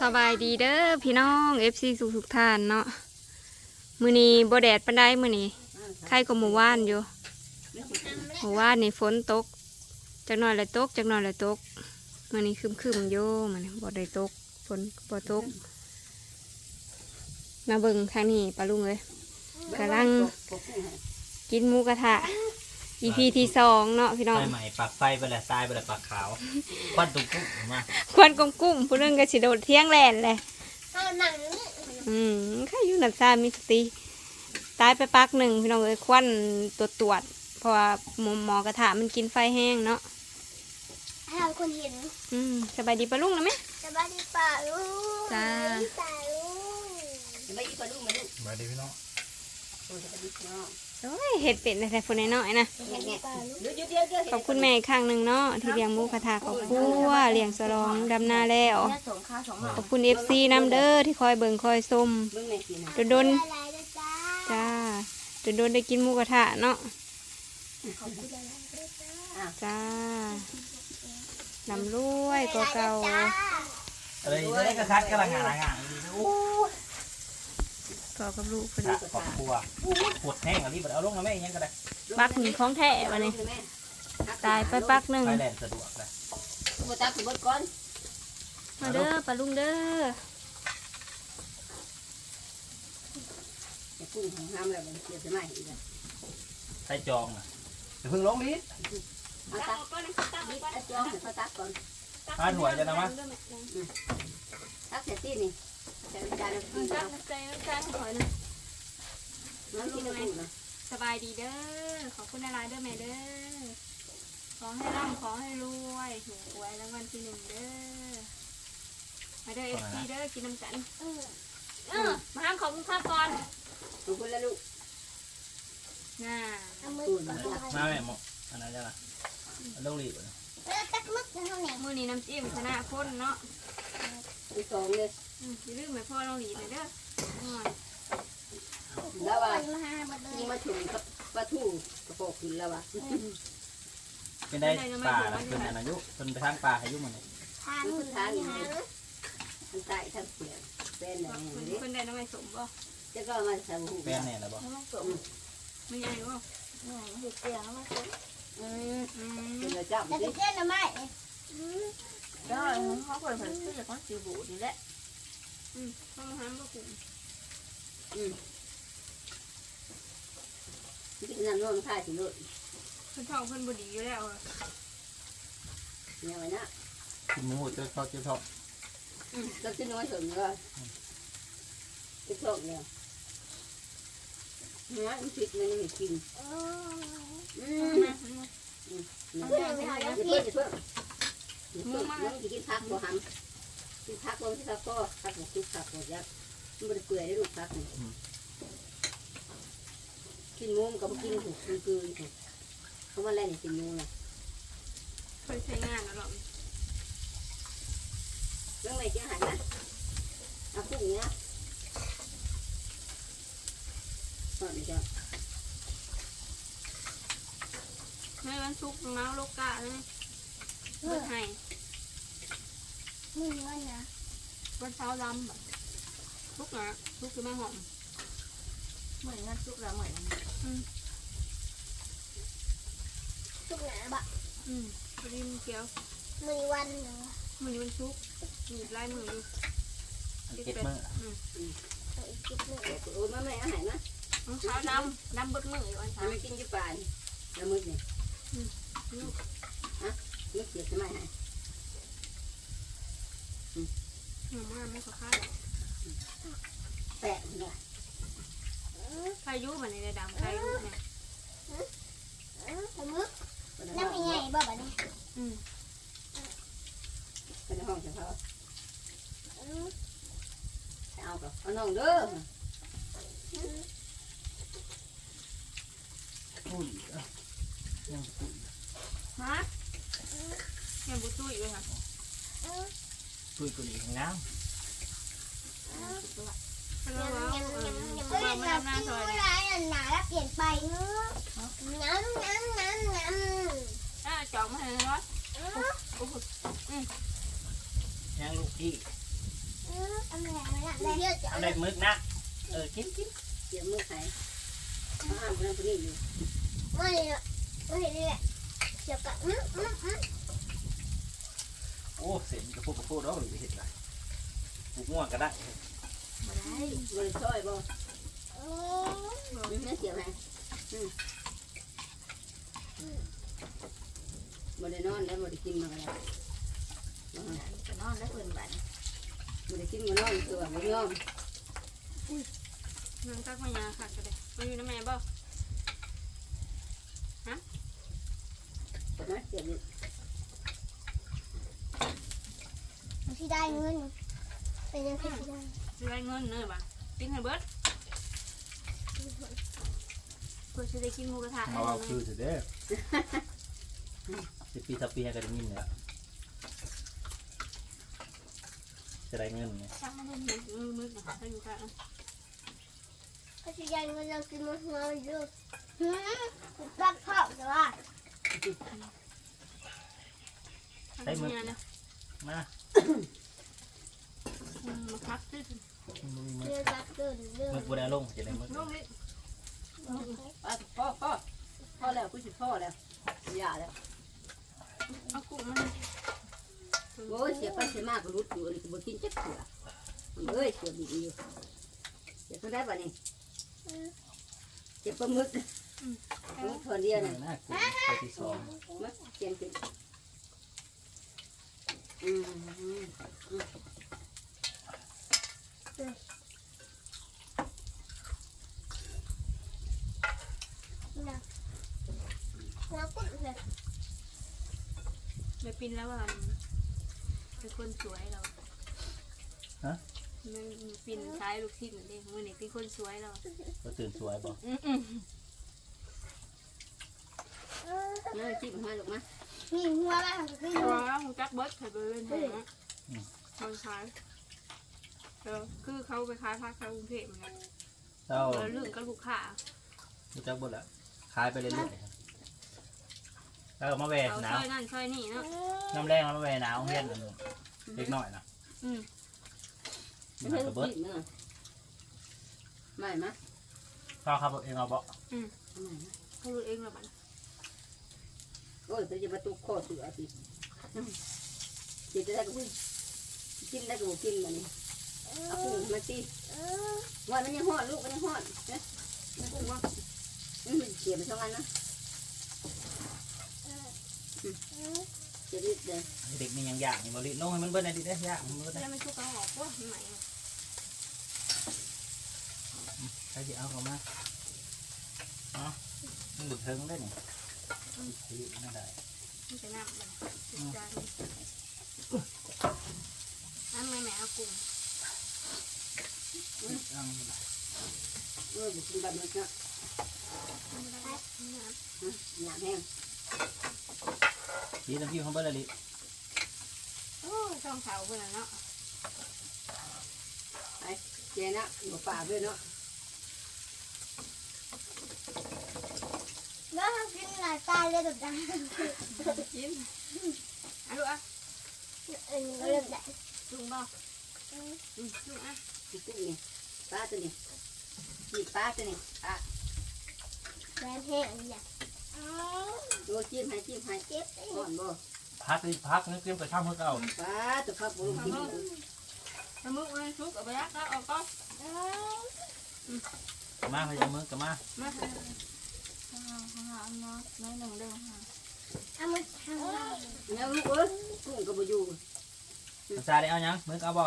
สบายดีเด้อพี่น้อง FC สุขทุกๆท่านเนาะมือนี้บ่แดดปานใดมือนี้ใครก็หมู่ว่านอยู่หมู่ว่านนี่ฝนตกจักหน่อยเลยตกจักหน่อยเลยตกมือนี้ครึมๆอยู่มือนี้บ่ได้ตกฝนบ่ตก มาเบิ่งทางนี้ปลาลุงเลยกำลังกินหมูกระทะ EP ที่สองเนาะพี่น้องไฟใหม่ปักไฟไปแหละทรายไปแหละปักขาวควันตุ้งกุ้งมาควนกงกุ้มผู้นึงก็สิโดดเที่ยงแลนเลยเอาหนังนี่อืมข้าอยู่หนักซามีสติตายไปปักหนึ่งพี่น้องเอ้ยควันตรวจตรวจเพราะว่าหมอหมอกระถามันกินไฟแห้งเนาะให้เราคนเห็น อืมสบายดีปะลุงนะไหมสบายดีป่าลูกจ้าสบายดีป่าลูกไม่อีกปลาลูกมาลูกมาดีพี่น้องโอ้ยปลาลูกเนาะ โอ้ยเห็ดเป็ดแต่คนน้อยๆนะสบายดีป่าลูกเดี๋ยวเดี๋ยวเดี๋ยวเดี๋ยวขอบคุณแม่อีกครั้งหนึ่งเนาะที่เลี้ยงหมูกระทะขอบคุณว่าเลี้ยงสลองดำนาแล้วสองข้าวสองหมาขอบคุณเอฟซีน้ำเด้อที่คอยเบิ่งคอยส้มเบิ่งแม่กินนะโดนโดนอะไรนะจ๊ะๆจ้าโดนๆได้กินหมูกระทะเนาะขอบคุณอะไรนะจ๊ะจ้าลำรวยกว่าเก่า อะไรได้กระคัดกระลังงานงานดีนะโอ้พ อกับลูกพอดีขอบครัวปวดแห้งอะไรแบบเอาลงมาแม่ยังก็ได้ปักหนึ่งของแท้วันนี้ตายไปปักหนึ่งไฟแลนสะดวกเลยโบตักถือเบิดก่อนมาเด้อปลาลุงเด้อจะกุ้งของห้ามแล้วมันเสียสมัยอีกแล้วใส่จองนะอย่าเพิ่งลงนิดเอาตักบิดเอาจ้องให้เขาตักก่อนพาดหัวจะนะมะตักเสร็จที่นี่ใส่จานแล้วกิน จ้าเอาใจน้ำจ้าหอยนะน้ำกินแล้วกุ้งนะสบายดีเด้อ ขอบคุณอะไรเด้อแม่เด้อ ขอให้ร่ำขอให้รวยถูกหวยรางวัลที่หนึ่งเด้อ มาเด้อเอฟซีเด้อกินน้ำกันเออมาห้ามขอบคุณข้าก่อนขอบคุณแล้วลูกน่าเอามือกุ้งก่อนนะมาแม่หมออันนั้นจะนะลงรีบเออตักมึกนะเขาเนี่ยมือนี้น้ำจิ้มชนะคนเนาะอีกสองเลย อืมอย่าลืมไปพ่อเราหลีเลยเด้ออืมแล้วว่ามาหาหมดเลนี่ยมาถุงกับปลาทูกระโปงขึ้นแล้วว่ะเป็นได้ป่าเป็นอันอายุเป็นไปทางป่าอายุมันเลยทานมือทานหางมันตายทั้งเสียเป็นอะไรอย่างคนนี้คนใดน้ำไม่สมบ่จะก็มาใส่หูแฟนเนี่ยแล้วบอกน้ำมันสมไม่ใหญ่บ่เห็ดเตียงน้ำมันสมอืมอืมเป็นระจับแต่ดิเจ้าหน่อไม้ได้เขาเคยผ่านซื้อจากก้อนสีบูนี่แหละ อืมต้องห้ามบ่กลุ่มกินน้ำนมท่าสิลูกเพิ่นท้องเพิ่นบ่ดีอยู่แล้วอะเนี่ยไว้นะกินหมูเจ้าชอบเจ้าชอบก็กินน้อยถึงก็กินสองเนี่ยเนื้อมันผิดมันไม่กินโอ้อือืมมอืมเพื่อนเพื่อนเพื่อนเพื่อนมันกินผักบ่หำ กินผักบ่ที่เขาก็ผักบ่กินผักบ่ยักมันบ่ได้เปื่อยได้ลูกผักนี่กินมุมกับกินถูกกินกืนถูกเขาว่าอะไรนี่กินมุมน่ะเพิ่นใช้งานแล้วหรอกเรื่องอะไรจะหันนะเอากุ้งเนี่ยก่อนจะแม่มันสุกน้ำโลกะเลยเบิดให้มือมันนะวันเช้าดำแบบสุกนะสุกคือแม่หอมเหมือนงั้นซุกแล้วเหมือนทุกหนาบะอืมพอดีมันเกี่ยวมือวันห นึ่งมันอยู่มันสุกหยิบลายมืออยู่เก็บมือเอาอีกจุดหนึ่งโอ้ยมาแม่อาหารนะวันเช้าดำดำเบิดมืออยู่ วันเช้าทำไมกินที่ป่านแล้วมืดนี่นึกเสียทำไมฮะหนูมาไม่ขอข้าวแปะเนี่ยพายุมันในดำพายุเนี่ยเออเอามือน้ำใหญ่ๆบ่แบบนี้อืมเป็นห้องเฉพาะเออเอากับเอาน้องเด้ออุ้ยยังอุ้ยฮะแม่บุตุ้ยเลยค่ะเออ ตุ้ยกุหรี่ของน้ฮัลโหลยำเออยำยำมาเฮ้ยมาเราหน้ากินซอยเวเลยลาหนาแล้วเปลี่ยนไปเนอะน้ำน้ำน้ำน้ำอะจองมาให้ร้อยเออโอ้โหำยังลูกพี่เออันไหนไม่ละเดี๋ยวจะเอาได้มึกนะ เออกินกินเสียมือใครมาอ่านคนนั้นคนนี้อยู่ไม่ไม่เห็นเลยเดี๋ยวก็อืมอืมอืมโอ้เสียงกระพุกกระพุกแล้วหรือเห็ดไรปลูกง่วงก็ได้มาได้บริช่อยบ่อืมไม่เสียไหมบริโนอนแล้วบริกินมาแล้วจะนอนแล้วเพิ่นบัดบริกินมานอนตัวไม่ยอมเงินตักมายาค่ะก็ได้มาอยู่น้ำแม่บ่ นะเสียดิ พี่ได้เงิน เป็นยังไงพี่ได้สิได้เงินเนอะบ่กินให้เบิดเพื่อจะได้กินหมูกระทะมาเอาคือเถอะเด้อสิบปีสับปีให้กันยินเนี่ยจะได้เงินไงช่างมันเลยมือมือนะถ้าอยู่ค่ะพี่ได้เงินเรากินมาหัวอยู่หืมรักพ่อแต่ว่าทำงานนะมา มาพักกันเรื่องรักเกินเรื่องมึงกูได้ลงจะได้มึงลงนี่พ่อพ่อพ่อแล้วกูสิพ่อแล้วอย่าแล้วเอากุ้งมาโอ้ยเสียไปเสียมากก็รุดอยู่นี่กูบ่กินจักเถื่อเอ้ยเสียดีอยู่เสียเท่าได้ป่ะนี่เจ็บปลาหมึกมึกทอนเดียวน่ะน้ากูไปที่สองมาเสียงขึ้น นะรักกุ้งเลยไม่ปินแล้วว่าเป็นคนสวยเรามันปินท้ายลูกชิ้นเองมือนี่เป็นคนสวยเราก็ตื่นสวยบ่อืมอืมน้อยจิ้มมาลูกมา มีหัวบ้างก็คือรอแล้วจักเบิร์ดใส่เบอร์เป็นไงนะคนขายเออคือเขาไปขายผ้าขายกรุงเทพเหมือนกันเจ้าแล้วเรื่องกับลูกค้ารู้จักบ่ละขายไปเรื่อยๆแล้วก็มาแหวเอาหนาซวอยนั่นซอยนี่เนาะน้ำแรงมาแหวหนาวเฮียนเล็กน้อยนะอืมมันเพิ่งกระเบิดจิ้มเนาะไม่มะข้าวครับเองเอาบ่ไม่มะเขารู้เองแล้วมันโอ้ยจะมาตุกคอเสือสิกินได้ก็กินได้ก็กินมันนี่เอาปูมาตีว่ามันยังหอดลูกมันยังหอดนะมันกุ้งว่ามันเขียนสองอันนะเจ็บนิดเดียวเด็กนี่ยังยากนี่บ่ลิลงให้มันเบิดในดิได้ยากมันเบิดได้แล้วมันชุกเอาออกว่าใหม่ใครสิเอาเข้ามาเนาะมันบุดเทิงได้นี่ที นั่นได้มันจะน้ำมันติดใจน้ำไม่แม่เอากุ้งเอาเออบุกบบนี้เนาะไม่ได้น้ำหนักแห้งทีน้ำจิ้มของเบิดเลยลิโอ้ช่องเขาคนนั้นเนาะเจนะหมูป่าด้วยเนาะ แล้ว ทำกินหลายตาเลยแบบนั้นจิ้มอะลูกอะเออเริ่มได้ลุงบอกอืมลุงอะที่ตุ้งนี่ปลาตัวนี้นี่ปลาตัวนี้ปลาแรงแห้งเนี่ยโดจิ้มให้จิ้มให้เจ็บอ่อนบ่พักดิพักนึกเตรียมกระช่างเพื่อเก่าปลาตัวข้าวบุ้งกินน้ำมุกเลยชุกเอาไปยักแล้วออกก็มาพยายามมือกับมามา น้อยน้อยหนึ่งเด้อค่ะเอามาทำแล้วลูกเอ้ยกุ้งก็บ่อยู่ภาษาได้เอายังมือเอาบ่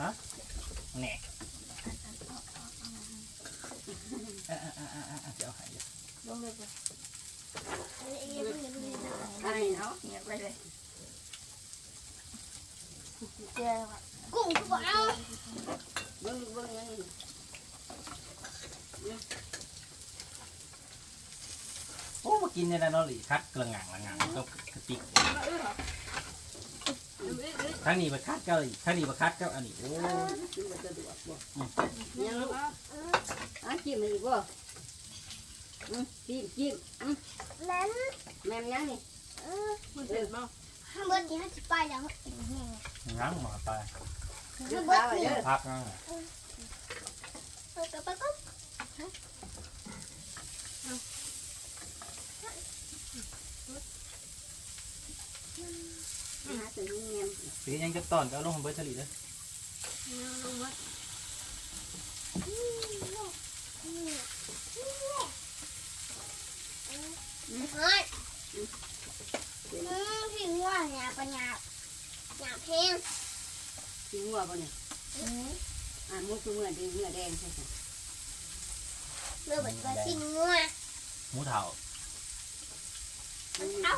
ฮะแหน่อะอะอะอะอะเดี๋ยวให้ลงเลยจ้ะอะไรเนาะเงียบไปเลยเจ้ากุ้งก็เอาเบิ่งเบิ่งยัง โอ้มากินในร้านนอหลีคัดกระงังกระงังก็กระติกมาเออเหรอดูดิดูดิทั้งนี้มาคัดเก้าอีกทั้งนี้มาคัดเก้าอันนี้โอ้กินบ่สะดวกบ่ยังลูกอะอะจิ้มให้อีกบ่อืมจิ้มจิ้มอืมนั้นแม่มยังนี่เออมันเสร็จบ่หข้างบนนี้ให้สิไปแล้วกินแห้งงั้งหมาไปเดี๋ยข้าวงบนพาไปนี้เด้อพักนั่งไปกับไปก็ หาซื้อเงียบปียังจะตอนก็เอาลงเบอร์สลีเลยเฮ้ยอืมพี่ง่วงเนี่ยปัญญาหยาเพลงกินงัวป่ะเนี่ยอ่ามุกคือเมื่อดีเมื่อแดงใช่ไหมเมื่อวันวันที่ง่วงหมูเถาเอ้า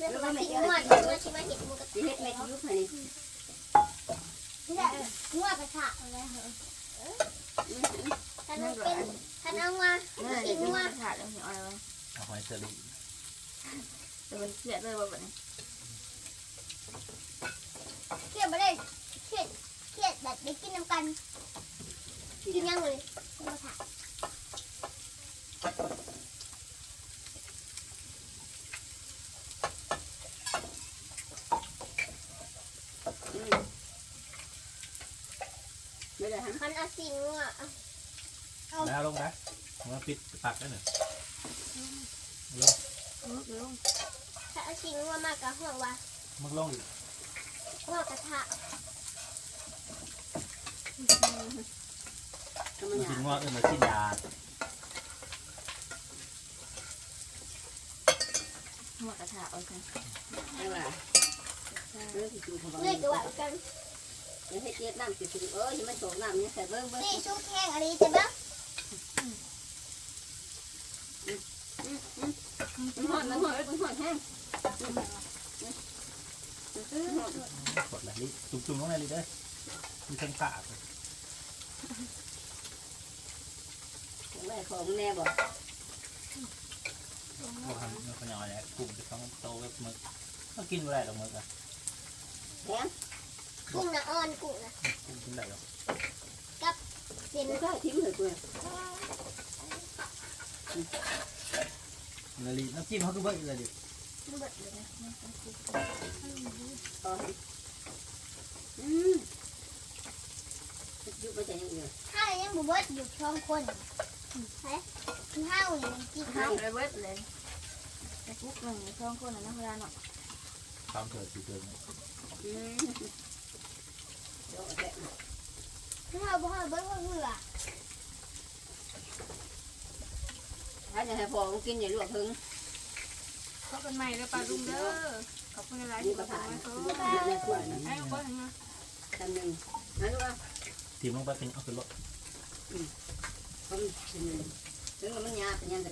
เมื่อวันที่ง่วงมื่อที่มาเห็นมึงก็เฮ็ดเม็ดยุบให้นี่ม่ได้ง่วงกระชากอะไรเหรอถ้านเป็นถ้าน้องาเด็นกนี่ง่วมังนขาดแล้วเหี่ยวอะไรเอาหอยสลีแต่มันเครียดเลยว่าแบบนี้เครียดไม่ได้เครียดเครียดแบบได้กินน้ำกันกินยังเลยมาถาม ไม่ได้ฮะ คันเอา สีง่วงแล้วลงได้มาปิดปักได้หนึ่งถ้าเอาสีง่วงมากกับห่วงว่ามึงลงอีกห่วงกระทะทำไมมันอะกินงอเออมาชิ้นยาหัวกระถาเอาใช่ไม่ว่าเรื่องที่จูเขาบอกเลยก็ว่ากัน เดี๋ยวให้เจี๊ยบน้ำสิถึงเอ้ยมันโศกน้ำเนี่ยใส่เบิ้งเบิ้งนี่ชุบแห้งอะไรจะบ้างมันหอดมันหอดมันหอดแห้งกดอะไรลิจุ่มๆลงเลยลิเด้อมีทั้งปากแม่ของแน่บอกพวกทำมันขยอยแหละกลุ่มจะต้องโตแบบมึกก็กินไม่ได้หรอกมึกอะแห้ง กุ้งนะอ่อนกุ้งนะกุ้งกินได้หรอกเห็นมันก็ทิ้งเลยกูนาลีน้ำจิ้มเขาคือเบิ้ลเลยดิมันเบิดเลยนะต่ออืมยุบไปแต่ยังอยู่ถ้ายังบุบดอยู่ช่องคนเฮ้ยข้าวนี่มันกินข้าข้าววเลยเบิดเลยแต่ปุ๊กหนึ่งช่องคนน่ะนะเวลาเนาะตามเถิดสีเกินอืมเดี๋ยวแกะ ข้าวบ่ข้าวเบิ้ลก็เบื่อถ้าจะให้พอกินอย่าลวกถึงพบกันใหม่เลยปลาลุงเด้อ ขอบคุณหลายนี่ที่ก็มาผ่านส่งนี่มาก็โซ่ผ่านในขวดให้ลูกเบิ้ลมาทำหนึ่งนะลูกอะทีมลงไปเป็นเอาขึ้นรถผมถึงมันยาเป็นยังไง